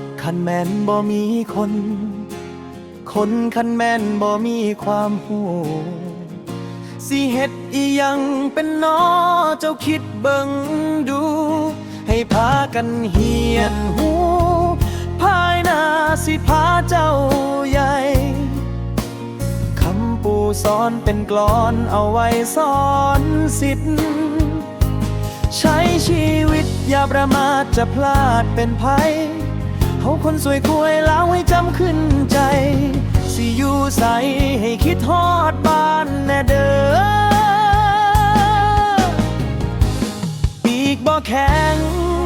กคันแม่นบ่มีคน คนคันแม่นบ่มีความหูสิเฮ็ดอียังเป็นนอเจ้าคิดเบิ่งดู ให้พากันเฮียนหูภายหน้าสิพาเจ้าใหญ่คำปูสอนเป็นกลอนเอาไว้สอนสิทธิ์ใช้ชีวิตอย่าประมาทจะพลาดเป็นภัย เขาคนสวยควยล้วให้จำขึ้นใจ สิอยู่ใสให้คิดฮอดบ้านแน่เด้อปีกบ่แข็ง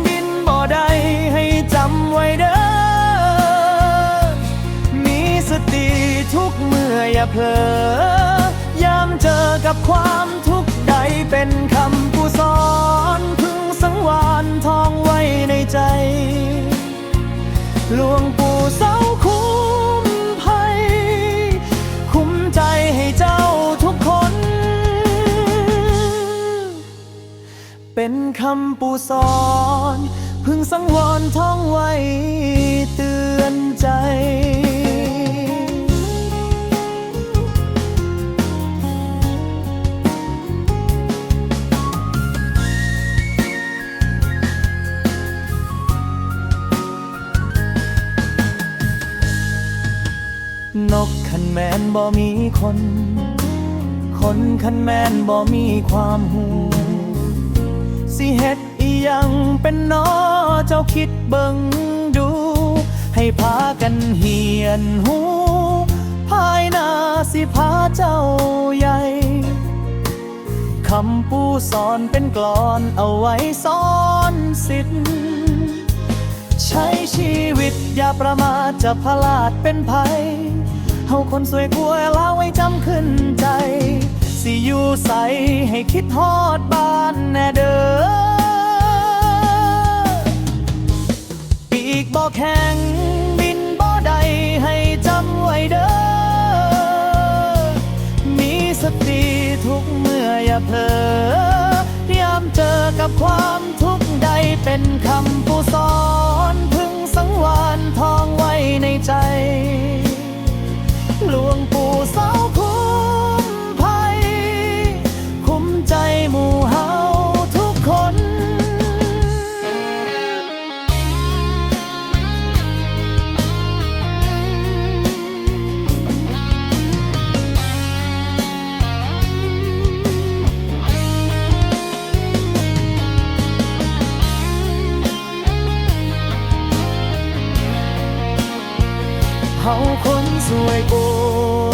บินบ่ได้ให้จำไว้เด้อ มีสติทุกเมื่ออย่าเผลอยามเจอกับความทุกข์ใดเป็นคำผู้สอน พึงสังวานทองไว้ในใจ หลวงปู่เสาคุ้มภัย คุ้มใจให้เจ้าทุกคน เป็นคำปูสอน พึงสังวรท่องไว้ นกคันแมนบ่มีคน คนคันแมนบ่มีความหูสิเฮ็ดอียังเป็นน้อเจ้าคิดเบิ่งดู ให้พากันเหียนหู ภายนาสิพาเจ้าใหญ่คำปูสอนเป็นกลอนเอาไว้สอนสิทธิ์ใช้ชีวิตอย่าประมาทจะพลาดเป็นภัย เฮาคนสวยกลัวลาไว้จำขึ้นใจ สิอยู่ใสให้คิดฮอดบ้านแน่เด้อปีกบ่แข็งบินบ่ไดให้จำไว้เด้อ มีสติทุกเมื่ออย่าเผลอยามเจอกับความทุกข์ใดเป็นคำผู้สอน เฮาคนสวยป่ว